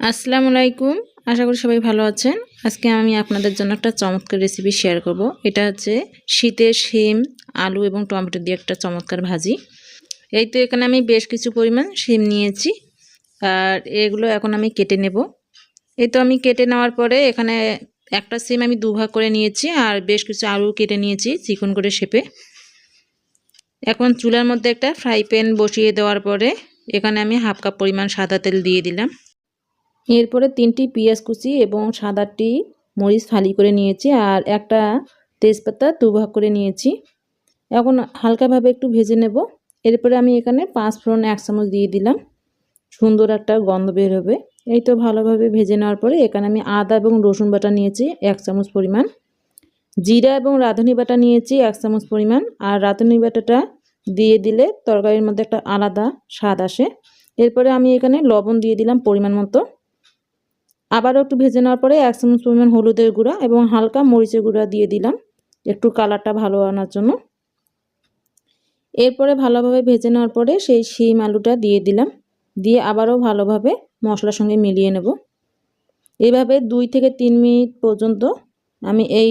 আসসালামু আলাইকুম। আশা করি সবাই ভালো আছেন। আজকে আমি আপনাদের জন্য একটা চমৎকার রেসিপি শেয়ার করব। এটা হচ্ছে শীতের শিম, আলু এবং টমেটো দিয়ে একটা চমৎকার ভাজি। এই তো এখানে আমি বেশ কিছু পরিমাণ শিম নিয়েছি। আর এগুলো এখন আমি কেটে নেব। এই তো আমি কেটে নেওয়ার পরে এখানে একটা সিম আমি দুভাগ করে নিয়েছি আর বেশ কিছু আলু কেটে নিয়েছি চিকন করে শেপে। এখন চুলার মধ্যে একটা ফ্রাই প্যান বসিয়ে দেওয়ার পরে এখানে আমি হাফ কাপ পরিমাণ সাদা তেল দিয়ে দিলাম। এরপরে তিনটি পেঁয়াজ কুচি এবং সাদাটি মরিচ ফালি করে নিয়েছি আর একটা তেজপাতা দুভাগ করে নিয়েছি। এখন হালকাভাবে একটু ভেজে নেব। এরপরে আমি এখানে পাঁচ ফোড়ন এক চামচ দিয়ে দিলাম। সুন্দর একটা গন্ধ বের হবে। এই তো ভালোভাবে ভেজে নেওয়ার পরে এখানে আমি আদা এবং রসুন বাটা নিয়েছি এক চামচ পরিমাণ। জিরা এবং রাঁধুনি বাটা নিয়েছি এক চামচ পরিমাণ। আর রাঁধুনি বাটাটা দিয়ে দিলে তরকারির মধ্যে একটা আলাদা স্বাদ আসে। এরপরে আমি এখানে লবণ দিয়ে দিলাম পরিমাণ মতো। আবারও একটু ভেজে নেওয়ার পরে এক চামচ পরিমাণ হলুদের গুঁড়া এবং হালকা মরিচের গুঁড়া দিয়ে দিলাম। একটু কালারটা ভালো আনার জন্য। এরপরে ভালোভাবে ভেজে নেওয়ার পরে সেই শিম আলুটা দিয়ে দিলাম। দিয়ে আবারও ভালোভাবে মশলার সঙ্গে মিলিয়ে নেব। এইভাবে দুই থেকে তিন মিনিট পর্যন্ত আমি এই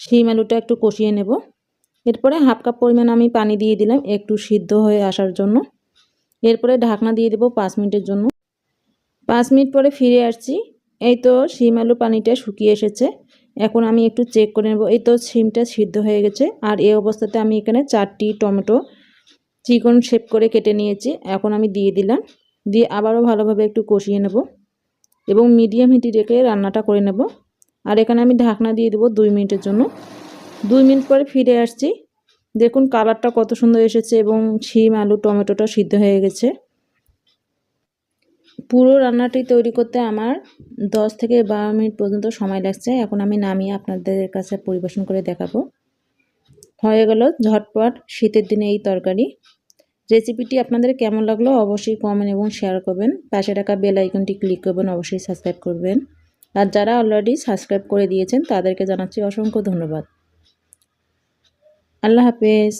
শিম আলুটা একটু কষিয়ে নেব। এরপরে হাফ কাপ পরিমাণ আমি পানি দিয়ে দিলাম একটু সিদ্ধ হয়ে আসার জন্য। এরপরে ঢাকনা দিয়ে দেবো পাঁচ মিনিটের জন্য। পাঁচ মিনিট পরে ফিরে আসছি। এই তো শিম আলু পানিটা শুকিয়ে এসেছে। এখন আমি একটু চেক করে নেব। এই তো শিমটা সিদ্ধ হয়ে গেছে। আর এই অবস্থাতে আমি এখানে চারটি টমেটো চিকন শেপ করে কেটে নিয়েছি। এখন আমি দিয়ে দিলাম। দিয়ে আবারও ভালোভাবে একটু কষিয়ে নেব এবং মিডিয়াম হিটি রেখে রান্নাটা করে নেব। আর এখানে আমি ঢাকনা দিয়ে দেবো দুই মিনিটের জন্য। দুই মিনিট পরে ফিরে আসছি। দেখুন কালারটা কত সুন্দর এসেছে এবং শিম, আলু, টমেটোটা সিদ্ধ হয়ে গেছে। পুরো রান্নাটি তৈরি করতে আমার 10 থেকে বারো মিনিট পর্যন্ত সময় লাগছে। এখন আমি নামিয়ে আপনাদের কাছে পরিবেশন করে দেখাবো। হয়ে গেল ঝটপট শীতের দিনে এই তরকারি। রেসিপিটি আপনাদের কেমন লাগল অবশ্যই কমেন্ট এবং শেয়ার করবেন। পাশে টাকা বেল আইকনটি ক্লিক করবেন, অবশ্যই সাবস্ক্রাইব করবেন। আর যারা অলরেডি সাবস্ক্রাইব করে দিয়েছেন, তাদেরকে জানাচ্ছি অসংখ্য ধন্যবাদ। আল্লাহ হাফেজ।